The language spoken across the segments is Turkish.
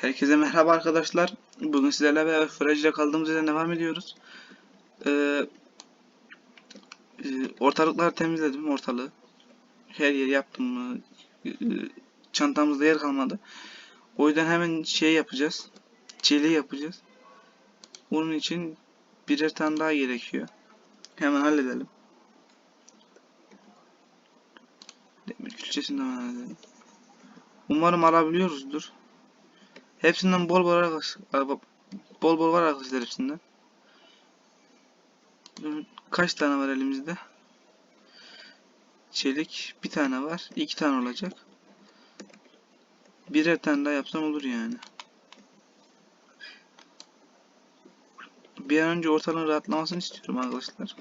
Herkese merhaba arkadaşlar. Bugün sizlerle beraber Fragile kaldığımız yerden devam ediyoruz. Ee, e, ortalıkları temizledim ortalığı. Her yeri yaptım. Ee, çantamızda yer kalmadı. O yüzden hemen şey yapacağız. Çeliği yapacağız. Bunun için birer tane daha gerekiyor. Hemen halledelim. Demir külçesini hemen halledelim. Umarım alabiliyoruzdur. Hepsinden bol bol arkadaşlar. Bol bol var arkadaşlar hepsinden. Kaç tane var elimizde? Çelik bir tane var. iki tane olacak. Birer tane daha yapsam olur yani. Bir an önce ortalığın rahatlamasını istiyorum arkadaşlar.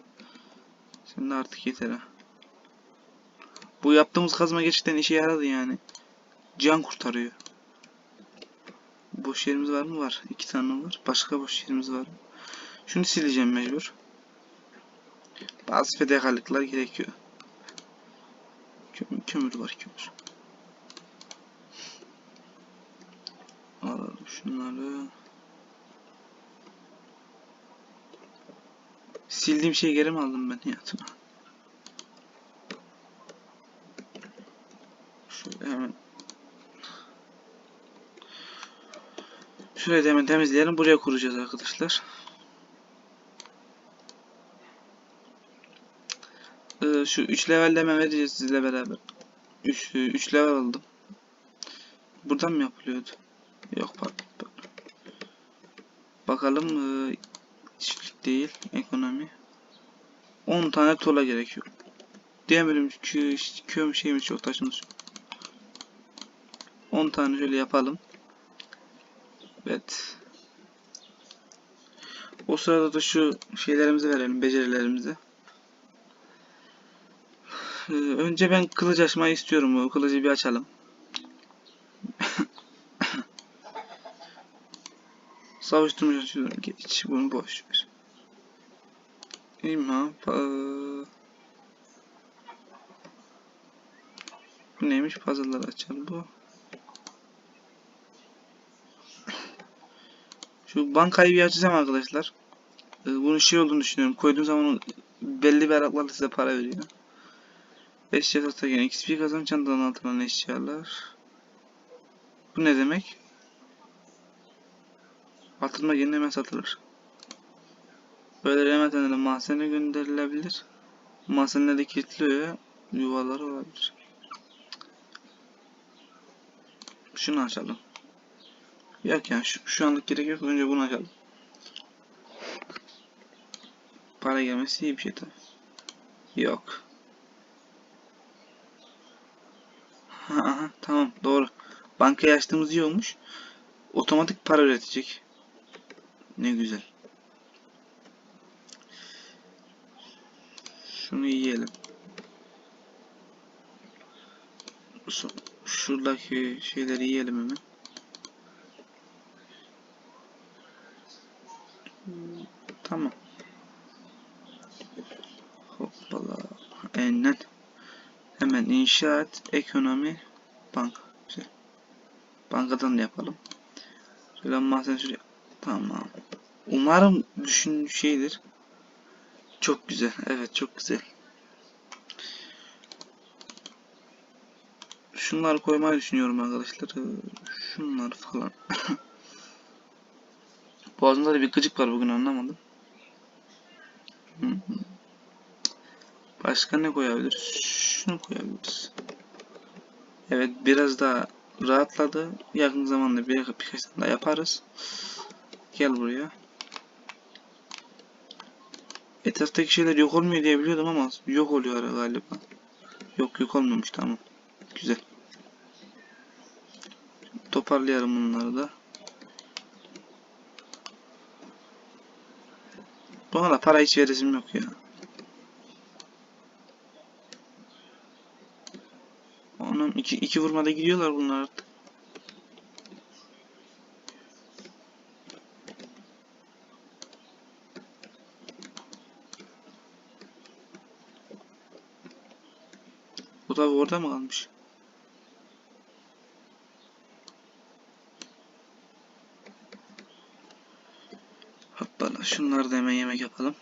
Şimdi artık yeter ha. Bu yaptığımız kazma gerçekten işe yaradı yani. Can kurtarıyor. Boş yerimiz var mı? Var. İki tane var. Başka boş yerimiz var mı? Şunu sileceğim mecbur. Bazı fedakarlıklar gerekiyor. Kömür, kömür var kömür. Alalım şunları. Sildiğim şeyi geri mi aldım ben? Şöyle hemen Şurayı da hemen temizleyelim. Buraya kuracağız arkadaşlar. Ee, şu 3 levelde hemen vereceğiz sizle beraber. 3 3 level aldım. Buradan mı yapılıyordu? Yok pardon. Bakalım ee, çiftlik değil ekonomi. 10 tane tola gerekiyor. Demirim kö köm şeyimiz çok taşımız. 10 tane şöyle yapalım. Evet. O sırada da şu şeylerimizi verelim, becerilerimizi. Ee, önce ben kılıç açmayı istiyorum. O kılıcı bir açalım. Savuşturmuş açıyorum. Geç. Bunu boş ver. İmha. Bu neymiş? Puzzle'ları açalım bu. Şu bankayı bir açacağım arkadaşlar. Ee, bunun şey olduğunu düşünüyorum. Koyduğum zaman belli bir aralıklarla size para veriyor. Eşya satarken XP kazan çantanın altından eşyalar. Bu ne demek? Atılma yerine hemen satılır. Böyle remetenlerle mahzene gönderilebilir. Mahzenlerde kilitliyor. Yuvaları olabilir. Şunu açalım. Yok yani şu, şu anlık gerek yok. Önce bunu açalım. Para gelmesi iyi bir şey tabii. Yok. Ha, aha, tamam doğru. Bankayı açtığımız iyi olmuş. Otomatik para üretecek. Ne güzel. Şunu yiyelim. Şuradaki şeyleri yiyelim hemen. Tamam. Hoppala. Aynen. Hemen inşaat, ekonomi, banka. Güzel. Bankadan da yapalım. Mahzen şuraya. Tamam. Umarım düşün şeydir. Çok güzel. Evet çok güzel. Şunları koymayı düşünüyorum arkadaşlar. Şunlar falan. Boğazımda da bir gıcık var bugün anlamadım. Başka ne koyabiliriz? Şunu koyabiliriz. Evet biraz daha rahatladı. Yakın zamanda bir, birkaç tane daha yaparız. Gel buraya. Etraftaki şeyler yok olmuyor diye biliyordum ama yok oluyor galiba. Yok yok olmamış tamam. Güzel. Toparlayalım bunları da. Buna da para hiç veresim yok ya. Anam iki, iki vurmada gidiyorlar bunlar artık. Bu da orada mı kalmış? Hatta şunları da hemen yemek yapalım.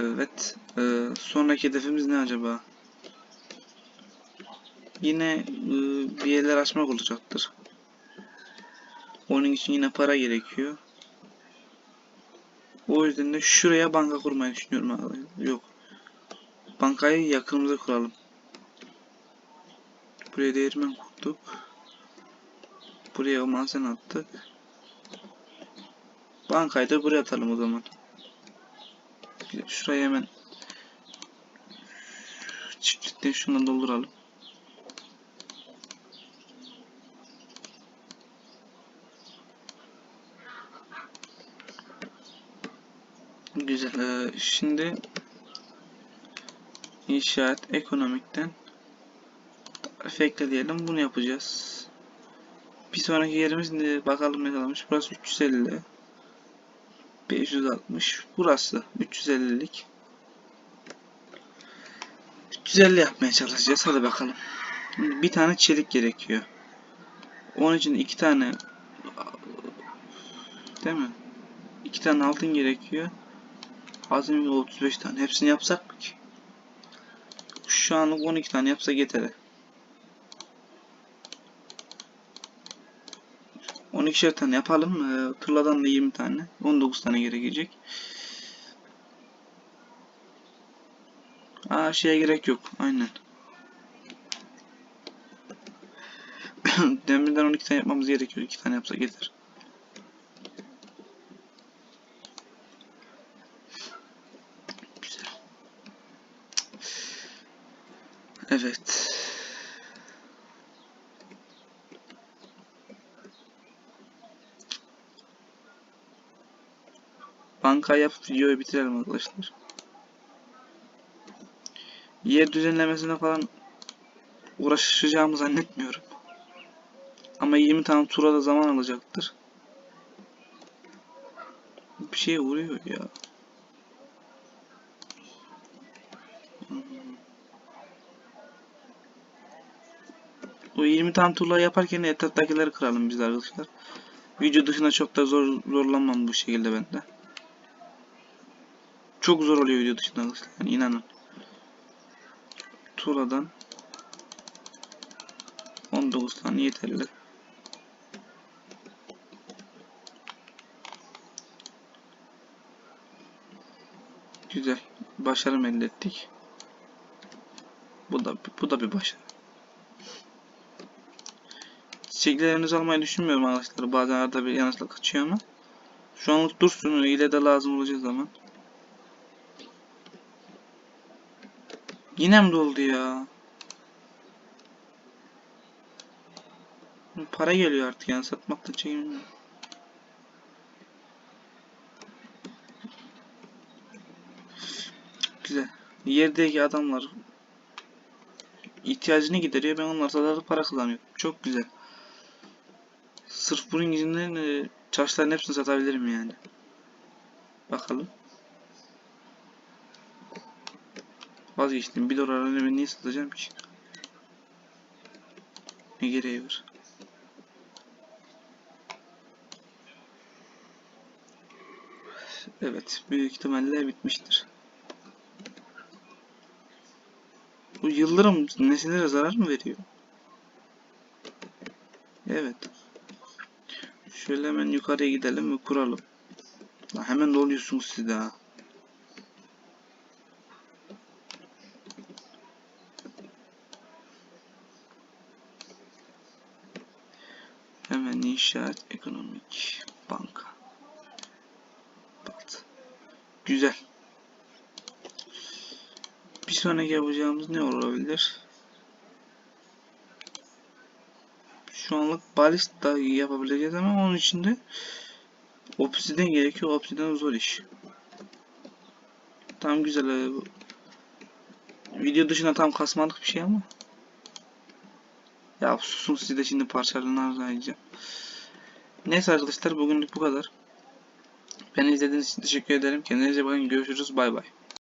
Evet. Ee, sonraki hedefimiz ne acaba? Yine e, bir yerler açmak olacaktır. Onun için yine para gerekiyor. O yüzden de şuraya banka kurmayı düşünüyorum. Yok. Bankayı yakınımıza kuralım. Buraya değirmen kurduk. Buraya mahzen attık. Bankayı da buraya atalım o zaman. Şuraya hemen çiftlikten şundan dolduralım. Güzel. Ee, şimdi inşaat ekonomikten tarif diyelim. Bunu yapacağız. Bir sonraki yerimiz ne? Bakalım ne kadarmış. Burası 350. 560. Burası 350'lik. 350 yapmaya çalışacağız. Hadi bakalım. Bir tane çelik gerekiyor. Onun için iki tane değil mi? İki tane altın gerekiyor. Azim 35 tane. Hepsini yapsak mı ki? Şu anlık 12 tane yapsak yeter. 12'şer tane yapalım. Ee, tırladan da 20 tane. 19 tane gerekecek. Aa şeye gerek yok. Aynen. Demirden 12 tane yapmamız gerekiyor. 2 tane yapsak yeter. Güzel. Evet. Banka yapıp videoyu bitirelim arkadaşlar. Yer düzenlemesine falan uğraşacağımı zannetmiyorum. Ama 20 tane tura da zaman alacaktır. Bir şeye vuruyor ya. O 20 tane turla yaparken etraftakileri kıralım biz arkadaşlar. Video dışında çok da zor zorlanmam bu şekilde bende. Çok zor oluyor video dışında arkadaşlar. Yani inanın. Tura'dan 19 tane yeterli. Güzel. Başarım elde ettik. Bu da bu da bir başarı. Çiçeklerinizi almayı düşünmüyorum arkadaşlar. Bazen arada bir yanlışlıkla kaçıyor ama. Şu anlık dursun. ile de lazım olacağı zaman. Yine mi doldu ya? Para geliyor artık yani satmakta çekinmiyorum. Güzel. Yerdeki adamlar ihtiyacını gideriyor. Ben onlar da para kazanıyorum. Çok güzel. Sırf bunun yüzünden e, çarşıların hepsini satabilirim yani. Bakalım. Vazgeçtim. 1 dolar ben niye satacağım ki? Ne gereği var? Evet. Büyük ihtimalle bitmiştir. Bu yıldırım nesillere zarar mı veriyor? Evet. Şöyle hemen yukarıya gidelim ve kuralım. Hemen doluyorsunuz siz daha. Hemen inşaat ekonomik banka. Bat. Güzel. Bir sonraki yapacağımız ne olabilir? Şu anlık balista yapabileceğiz ama onun için de obsiden gerekiyor. Obsiden zor iş. Tam güzel. Video dışında tam kasmalık bir şey ama. Ya susun siz de şimdi parçalarını arayacağım. Neyse arkadaşlar bugünlük bu kadar. Beni izlediğiniz için teşekkür ederim. Kendinize bakın. Görüşürüz. Bay bay.